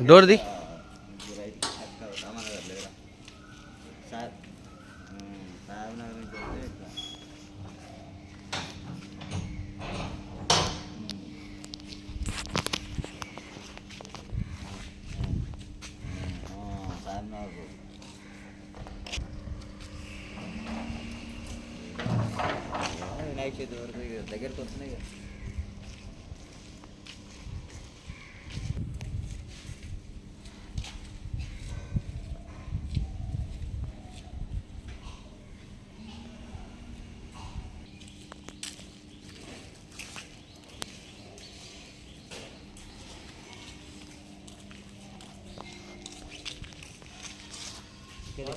డోర్ది రామనగర్ లేదా సార్ నుంచి వినాయక చవితి వరకు ఇక దగ్గరికి వస్తున్నాయి కదా. ప్యాకింగ్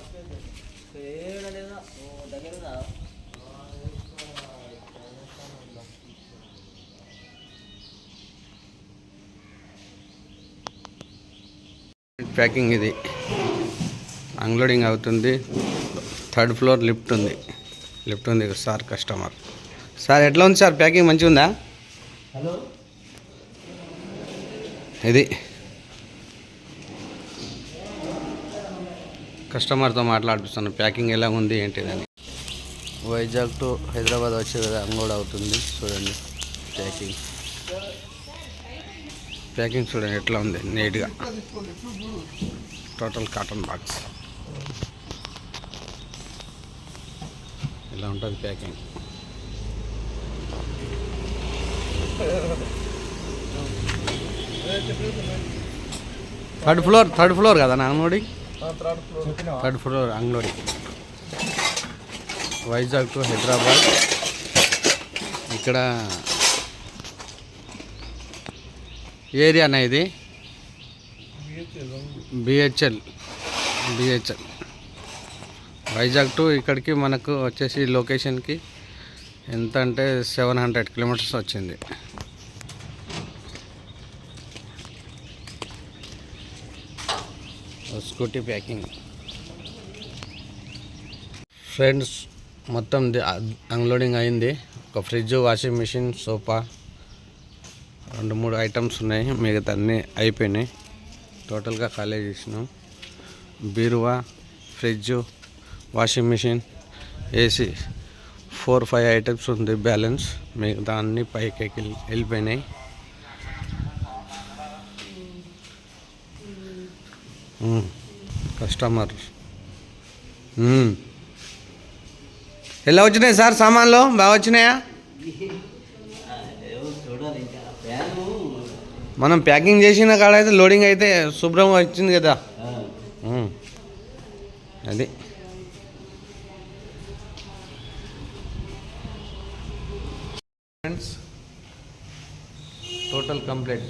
ఇది. అన్లోడింగ్ అవుతుంది. థర్డ్ ఫ్లోర్ లిఫ్ట్ ఉంది. లిఫ్ట్ ఉంది సార్ కస్టమర్ సార్ ఎట్లా ఉంది సార్? ప్యాకింగ్ మంచిగా ఉందా హలో ఇది. కస్టమర్తో మాట్లాడిపిస్తాను ప్యాకింగ్ ఎలా ఉంది ఏంటిదని. వైజాగ్ టు హైదరాబాద్ వచ్చే కదా అన్లోడ్ అవుతుంది. చూడండి ప్యాకింగ్. ప్యాకింగ్ చూడండి ఎట్లా ఉంది నీట్గా. Total cotton box. ఇలా ఉంటుంది packing? Third floor third floor కదా నా అంగడి థర్డ్ ఫ్లోర్ అంగడి వైజాగ్ టు హైదరాబాద్. ఇక్కడ ఏరియానా ఇది? బిహెచ్ఎల్ బిహెచ్ఎల్ వైజాగ్ టు ఇక్కడికి మనకు వచ్చేసి లొకేషన్కి ఎంత అంటే సెవెన్ హండ్రెడ్ కిలోమీటర్స్ వచ్చింది. Scooty packing. ఫ్రెండ్స్ మొత్తం ది- అన్లోడింగ్ అయింది. ఒక ఫ్రిడ్జ్ వాషింగ్ మిషన్ సోఫా రెండు మూడు ఐటమ్స్ ఉన్నాయి. మిగతా అన్నీ అయిపోయినాయి. టోటల్గా ఖాళీ చేసినాం. బీరువా fridge washing machine AC four five items ఉంది బ్యాలెన్స్. మిగతా అన్నీ పైకి వెళ్ళిపోయినాయి. కస్టమర్. ఎలా వచ్చినాయి సార్ సామాన్లు? బాగా వచ్చినాయా? మనం ప్యాకింగ్ చేసిన కాడ అయితే లోడింగ్ అయితే శుభ్రం వచ్చింది కదా. అది. Friends total complete